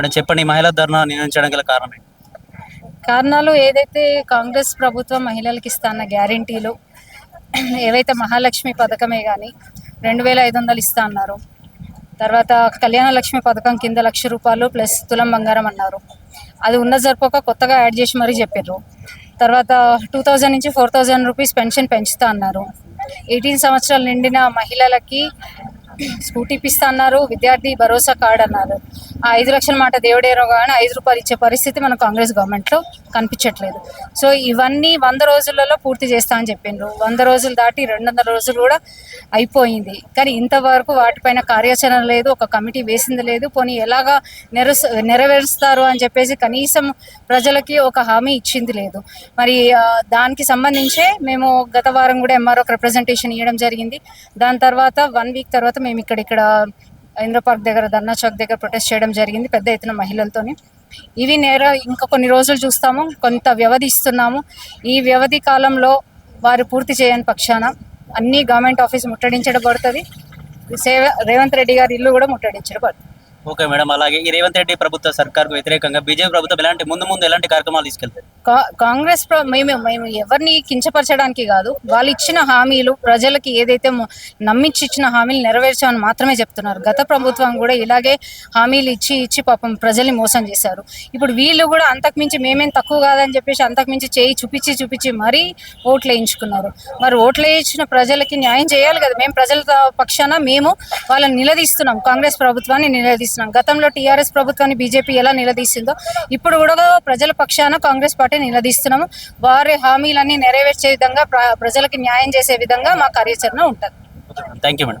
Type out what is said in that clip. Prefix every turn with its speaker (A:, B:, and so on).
A: Madam చెప్పండి మహిళా ధర్నా నిర్వహించడానికి గల కారణం ఏంటి?
B: కారణాలు ఏదైతే కాంగ్రెస్ ప్రభుత్వం మహిళలకు ఇస్తాన్న గ్యారంటీలు ఏవైతే మహాలక్ష్మి పథకమే కానీ రెండు వేల ఐదు వందలు ఇస్తా అన్నారు. తర్వాత కళ్యాణ లక్ష్మి పథకం కింద లక్ష రూపాయలు ప్లస్ తులం బంగారం అన్నారు. అది ఉన్న జరిపోక కొత్తగా యాడ్ చేసి మరీ చెప్పారు తర్వాత టూ థౌజండ్ నుంచి ఫోర్ థౌజండ్ రూపీస్ పెన్షన్ పెంచుతా అన్నారు. ఎయిటీన్ సంవత్సరాలు నిండిన మహిళలకి స్కూటీ ఇప్పిస్తా అన్నారు. విద్యార్థి భరోసా కార్డ్ అన్నారు. ఆ ఐదు లక్షల మాట దేవుడేరో కానీ ఐదు రూపాయలు ఇచ్చే పరిస్థితి మన కాంగ్రెస్ గవర్నమెంట్లో కనిపించట్లేదు. సో ఇవన్నీ వంద రోజులలో పూర్తి చేస్తా అని చెప్పిండ్రు. వంద రోజులు దాటి రెండు వందల రోజులు కూడా అయిపోయింది. కానీ ఇంతవరకు వాటిపైన కార్యాచరణ లేదు ఒక కమిటీ వేసింది లేదు. పోనీ ఎలాగా నెరస్ నెరవేరుస్తారు అని చెప్పేసి కనీసం ప్రజలకి ఒక హామీ ఇచ్చింది లేదు. మరి దానికి సంబంధించే మేము గత వారం కూడా ఎంఆర్ఓకి రిప్రజెంటేషన్ ఇవ్వడం జరిగింది. దాని తర్వాత వన్ వీక్ తర్వాత మేము ఇక్కడ ఇక్కడ ఇంద్ర పార్క్ దగ్గర ధర్నా చౌక్ దగ్గర ప్రొటెస్ట్ చేయడం జరిగింది పెద్ద ఎత్తున మహిళలతోని. ఇవి నేర ఇంకా కొన్ని రోజులు చూస్తాము కొంత వ్యవధి ఇస్తున్నాము. ఈ వ్యవధి కాలంలో వారు పూర్తి చేయని పక్షాన అన్ని గవర్నమెంట్ ఆఫీస్ ముట్టడించబడుతుంది. సేవ రేవంత్ రెడ్డి గారి ఇల్లు కూడా ముట్టడించబడుతుంది.
A: ఓకే మేడం అలాగే ఈ రేవంత్ రెడ్డి ప్రభుత్వ సర్కార్కు వ్యతిరేకంగా బీజేపీ ప్రభుత్వం ఎలాంటి ముందు ముందు ఎలాంటి కార్యక్రమాలు తీసుకెళ్తారు?
B: కాంగ్రెస్ ప్ర- మేము మేము ఎవరిని కించపరచడానికి కాదు వాళ్ళు ఇచ్చిన హామీలు ప్రజలకి ఏదైతే నమ్మించి ఇచ్చిన హామీలు నెరవేర్చామని మాత్రమే చెప్తున్నారు. గత ప్రభుత్వం కూడా ఇలాగే హామీలు ఇచ్చి ఇచ్చి పాపం ప్రజల్ని మోసం చేశారు. ఇప్పుడు వీళ్ళు కూడా అంతకుమించి మేమేం తక్కువ కాదని చెప్పేసి అంతకుమించి చేయి చూపించి చూపించి మరీ ఓట్లు వేయించుకున్నారు. మరి ఓట్లు వేయించిన ప్రజలకి న్యాయం చేయాలి కదా. మేము ప్రజల పక్షాన మేము వాళ్ళని నిలదీస్తున్నాం. కాంగ్రెస్ ప్రభుత్వాన్ని నిలదీస్తున్నాం. గతంలో టీఆర్ఎస్ ప్రభుత్వాన్ని బీజేపీ ఎలా నిలదీసిందో ఇప్పుడు కూడా ప్రజల పక్షాన కాంగ్రెస్ పార్టీ నిలదీస్తున్నాము. వారి హామీలన్నీ నెరవేర్చే విధంగా ప్ర- న్యాయం చేసే విధంగా మా కార్యాచరణ ఉంటుంది.
A: Thank you madam.